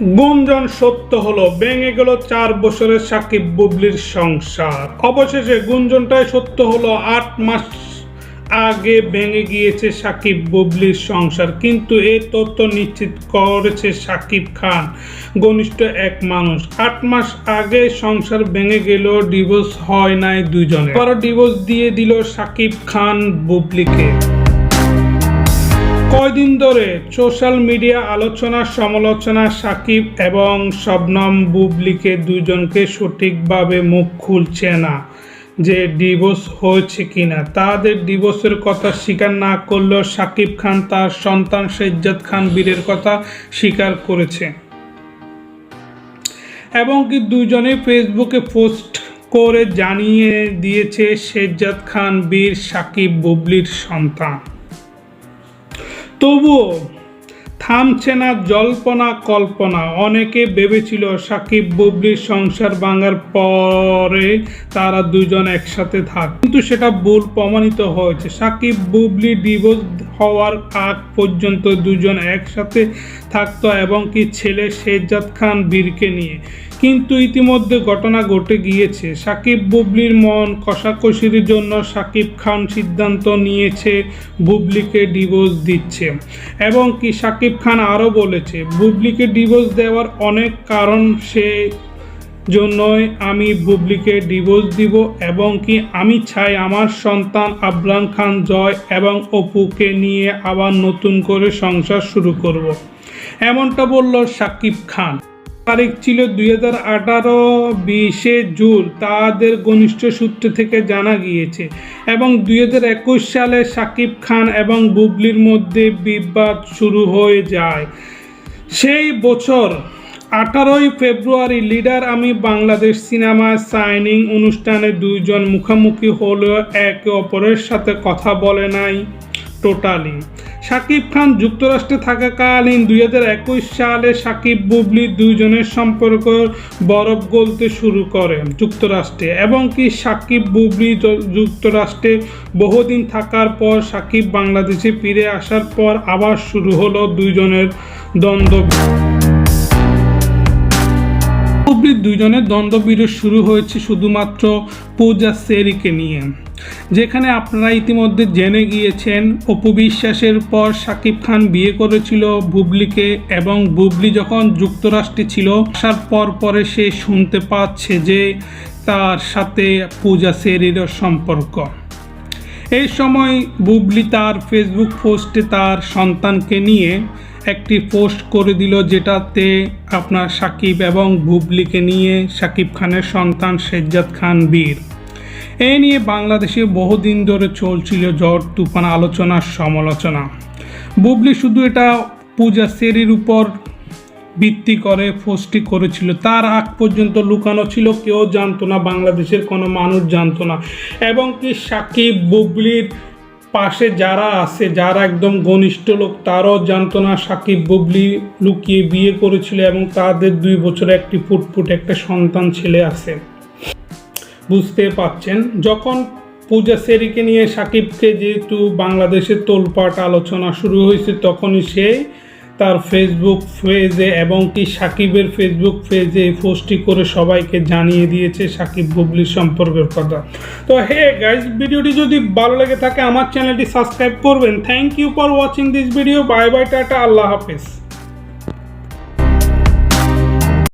গুঞ্জন সত্য হলো, ভেঙে গেল চার বছরের সাকিব বুবলির সংসার। অবশেষে গুঞ্জনটাই সত্য হলো, আট মাস আগে ভেঙে গিয়েছে সাকিব বুবলির সংসার, কিন্তু এই তথ্য নিশ্চিত করেছে সাকিব খান, ঘনিষ্ঠ এক মানুষ। আট মাস আগে সংসার ভেঙে গেল ডিভোর্স হয় নাই দুজনে পর ডিভোর্স দিয়ে দিল সাকিব খান বুবলিকে। কয়দিন ধরে সোশ্যাল মিডিয়া আলোচনা, সমালোচনা, সাকিব এবং শবনম বুবলিকে দুজনকে সঠিকভাবে মুখ খুলছে না যে ডিভোর্স হয়েছে কিনা। তাদের ডিভোর্সের কথা স্বীকার না করলেও সাকিব খান তার সন্তান সেজ্জাদ খান বীরের কথা স্বীকার করেছে। এবং কি দুজনে ফেসবুকে পোস্ট করে জানিয়ে দিয়েছে সেজ্জাদ খান, বীর, সাকিব, বুবলির সন্তান। তবুও থামছে না জল্পনা কল্পনা। অনেকে ভেবেছিল সাকিব বুবলির সংসার ভাঙার পরে তারা দুজন একসাথে থাক। কিন্তু সেটা ভুল প্রমাণিত হয়েছে। সাকিব বুবলি ডিভোর্স হওয়ার আগ পর্যন্ত দুজন একসাথে থাকত এবং কি ছেলে শেরজাদ খান বীরকে নিয়ে। কিন্তু ইতিমধ্যে ঘটনা ঘটে গিয়েছে। সাকিব বুবলির মন কষাকষির জন্য সাকিব খান সিদ্ধান্ত নিয়েছে, বুবলিকে ডিভোর্স দিচ্ছে। এবং কি সাকিব খান আরও বলেছে, বুবলিকে ডিভোর্স দেওয়ার অনেক কারণ সে জন্যই আমি বুবলিকে ডিভোর্স দিব এবং কি আমি চাই আমার সন্তান আবরাম খান জয় এবং অপুকে নিয়ে আবার নতুন করে সংসার শুরু করব। এমনটা বলল সাকিব খান। তারিখ ছিল দুই হাজার আঠারো বিশে জুন। তাদের ঘনিষ্ঠ সূত্র থেকে জানা গিয়েছে। এবং দুই হাজার একুশ সালে সাকিব খান এবং বুবলির মধ্যে বিবাদ শুরু হয়ে যায়। সেই বছর আঠারোই ফেব্রুয়ারি লিডার আমি বাংলাদেশ সিনেমা সাইনিং অনুষ্ঠানে দুইজন মুখোমুখি হলেও একে অপরের সাথে কথা বলে নাই টোটালি। সাকিব খান যুক্তরাষ্ট্রে থাকাকালীন দুই হাজার একুশ সালে সাকিব বুবলি দুইজনের সম্পর্ক বরফ গলতে শুরু করে যুক্তরাষ্ট্রে এবং কি সাকিব বুবলি যুক্তরাষ্ট্রে বহুদিন থাকার পর সাকিব বাংলাদেশে ফিরে আসার পর আবার শুরু হলো দুইজনের দ্বন্দ্ব। বুবলির দুইজনের দ্বন্দ্ব বিরোধ শুরু হয়েছে শুধুমাত্র পূজা সেরিকে নিয়ে। যেখানে আপনারা ইতিমধ্যে জেনে গিয়েছেন, অপু বিশ্বাসের পর সাকিব খান বিয়ে করেছিল বুবলিকে এবং বুবলি যখন যুক্তরাষ্ট্রে ছিল, আসার পর পরে সে শুনতে পাচ্ছে যে তার সাথে পূজা সেরিরও সম্পর্ক। এই সময় বুবলি তার ফেসবুক পোস্টে তার সন্তানকে নিয়ে একটি পোস্ট করে দিল যেটাতে আপনার সাকিব এবং বুবলিকে নিয়ে সাকিব খানের সন্তান শেরজাদ খান বীর। এ নিয়ে বাংলাদেশে বহুদিন ধরে চলছিল ঝড়, তুফান আলোচনা, সমালোচনা। বুবলি শুধু এটা পূজা সেরির উপর ভিত্তি করে পোস্টটি করেছিল। তার আগ পর্যন্ত লুকানো ছিল, কেউ জানতো না, বাংলাদেশের কোনো মানুষ জানতো না। এবং কি সাকিব, বুবলির পাশে যারা আছে, যারা একদম ঘনিষ্ঠ লোক, তারাও জানতো না সাকিব বুবলি লুকিয়ে বিয়ে করেছিল এবং তাদের দুই বছরে একটি ফুটফুট একটা সন্তান ছেলে আছে। বুঝতে পাচ্ছেন? যখন পূজা সেরিকে নিয়ে সাকিবকে যেহেতু বাংলাদেশের তোলপাট আলোচনা শুরু হয়েছে, তখনই সে তার ফেসবুক পেজে এবং কি সাকিবের ফেসবুক পেজে পোস্টটি করে সবাইকে জানিয়ে দিয়েছে সাকিব বুবলির সম্পর্কের কথা। তো হে গাইজ ভিডিওটি যদি ভালো লেগে থাকে, আমার চ্যানেলটি সাবস্ক্রাইব করবেন। Thank you for watching this video bye bye tata, আল্লাহ হাফেজ।